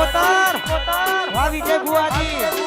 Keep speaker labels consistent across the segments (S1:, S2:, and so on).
S1: પોતાર. વાવી જય ભુવાજી.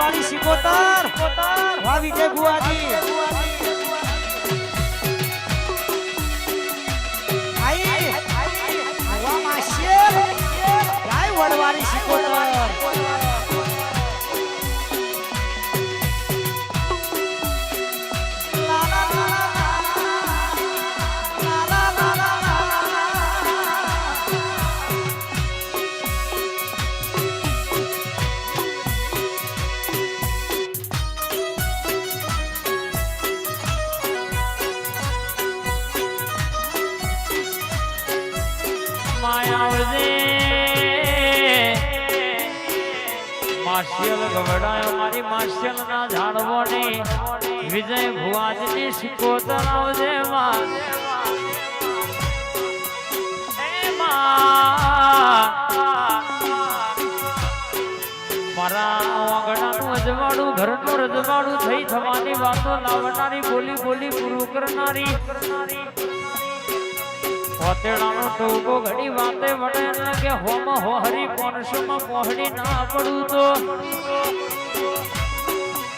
S1: વડવાળી સિકોતર વાહ વિજય બુઆજી આઈ વાહ માશેર ગાય વડવાળી સિકોતર માં
S2: આવજે માસિયલ ગવડાયો મારી માસિયલ ના ઝાડવો ને વિજય ભુવાજની ને શિકોતર આવજે માં રજવાડું ઘરનું રજવાડું થઈ થવાની વાતો લાવનારી બોલી બોલી પૂરું કરનારી કરનારી પોતેડાનો ટોકો ઘડી વાતે વડે ન કે હોમ હોહરી પોનસમાં પહોળી ના પડું તો.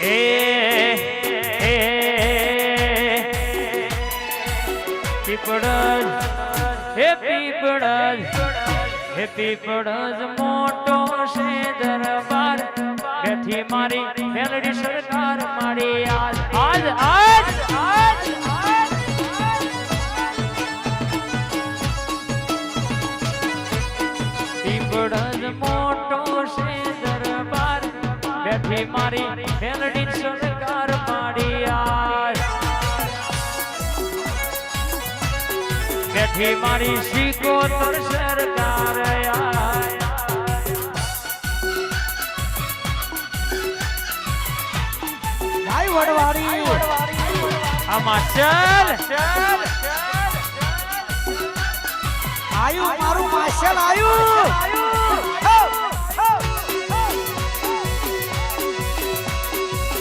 S2: એ પીપળજ, હે પીપળજ હે પીપળજ મોટો છે દરબાર. બેઠી મારી મેલડી સરકાર મારી આજ આજ આજ આજ બેઠી મારી મેલડી સરકાર મારી આજ. બેઠી મારી સિકોતર સરકાર આજ.
S1: ગાય
S2: આમાં ચલ
S1: આયુ મારું માર્શલ આયુ.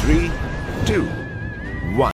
S1: Three, two,